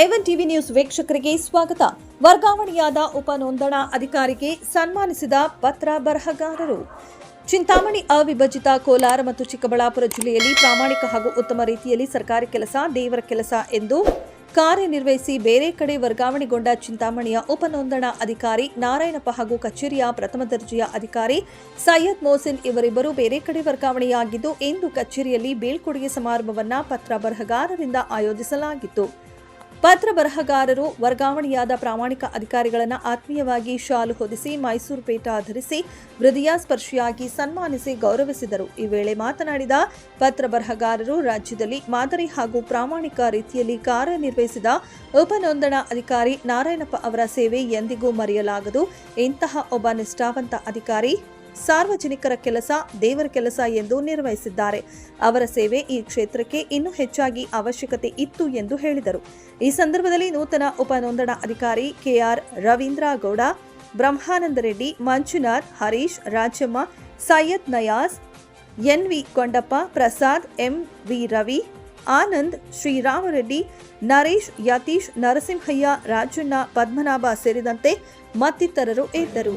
A one TV news ವೀಕ್ಷಕರಿಗೆ ಸ್ವಾಗತ. ವರ್ಗಾವಣೆಯಾದ ಉಪ ನೋಂದಣಾ ಅಧಿಕಾರಿಗೆ ಸನ್ಮಾನಿಸಿದ ಪತ್ರ ಬರಹಗಾರರು. ಚಿಂತಾಮಣಿ ಅವಿಭಜಿತ ಕೋಲಾರ ಮತ್ತು ಚಿಕ್ಕಬಳ್ಳಾಪುರ ಜಿಲ್ಲೆಯಲ್ಲಿ ಪ್ರಾಮಾಣಿಕ ಹಾಗೂ ಉತ್ತಮ ರೀತಿಯಲ್ಲಿ ಸರ್ಕಾರಿ ಕೆಲಸ, ದೇವರ ಕೆಲಸ ಎಂದು ಕಾರ್ಯನಿರ್ವಹಿಸಿ ಬೇರೆ ಕಡೆ ವರ್ಗಾವಣೆಗೊಂಡ ಚಿಂತಾಮಣಿಯ ಉಪ ನೋಂದಣಾ ಅಧಿಕಾರಿ ನಾರಾಯಣಪ್ಪ ಹಾಗೂ ಕಚೇರಿಯ ಪ್ರಥಮ ದರ್ಜೆಯ ಅಧಿಕಾರಿ ಸೈಯದ್ ಮೋಸಿನ್ ಇವರಿಬ್ಬರು ಬೇರೆ ಕಡೆ ವರ್ಗಾವಣೆಯಾಗಿದ್ದು, ಇಂದು ಕಚೇರಿಯಲ್ಲಿ ಬೀಳ್ಕೊಡುಗೆ ಸಮಾರಂಭವನ್ನು ಪತ್ರ ಬರಹಗಾರರಿಂದ ಆಯೋಜಿಸಲಾಗಿತ್ತು. ಪತ್ರ ಬರಹಗಾರರು, ವರ್ಗಾವಣೆಯಾದ ಪ್ರಾಮಾಣಿಕ ಅಧಿಕಾರಿಗಳನ್ನು ಆತ್ಮೀಯವಾಗಿ ಶಾಲು ಹೊದಿಸಿ, ಮೈಸೂರು ಪೇಟ ಧರಿಸಿ, ಹೃದಯ ಸ್ಪರ್ಶಿಯಾಗಿ ಸನ್ಮಾನಿಸಿ ಗೌರವಿಸಿದರು. ಈ ವೇಳೆ ಮಾತನಾಡಿದ ಪತ್ರ ಬರಹಗಾರರು, ರಾಜ್ಯದಲ್ಲಿ ಮಾದರಿ ಹಾಗೂ ಪ್ರಾಮಾಣಿಕ ರೀತಿಯಲ್ಲಿ ಕಾರ್ಯನಿರ್ವಹಿಸಿದ ಉಪನೋಂದಣಾ ಅಧಿಕಾರಿ ನಾರಾಯಣಪ್ಪ ಅವರ ಸೇವೆ ಎಂದಿಗೂ ಮರೆಯಲಾಗದು. ಇಂತಹ ಒಬ್ಬ ನಿಷ್ಠಾವಂತ ಅಧಿಕಾರಿ ಸಾರ್ವಜನಿಕರ ಕೆಲಸ, ದೇವರ ಕೆಲಸ ಎಂದು ನಿರ್ವಹಿಸಿದ್ದಾರೆ. ಅವರ ಸೇವೆ ಈ ಕ್ಷೇತ್ರಕ್ಕೆ ಇನ್ನೂ ಹೆಚ್ಚಾಗಿ ಅವಶ್ಯಕತೆ ಇತ್ತು ಎಂದು ಹೇಳಿದರು. ಈ ಸಂದರ್ಭದಲ್ಲಿ ನೂತನ ಉಪ ಅಧಿಕಾರಿ KR Ravindra Gowda, Brahmananda Reddy, Manjunath Harish, Rajamma, Syed N NV Kondappa, Prasad, M V Ravi, Anand Sriramareddy Naresh, Yathish, Narasimhaiah, Rajanna, Padmanabha ಸೇರಿದಂತೆ ಮತ್ತಿತರರು ಇದ್ದರು.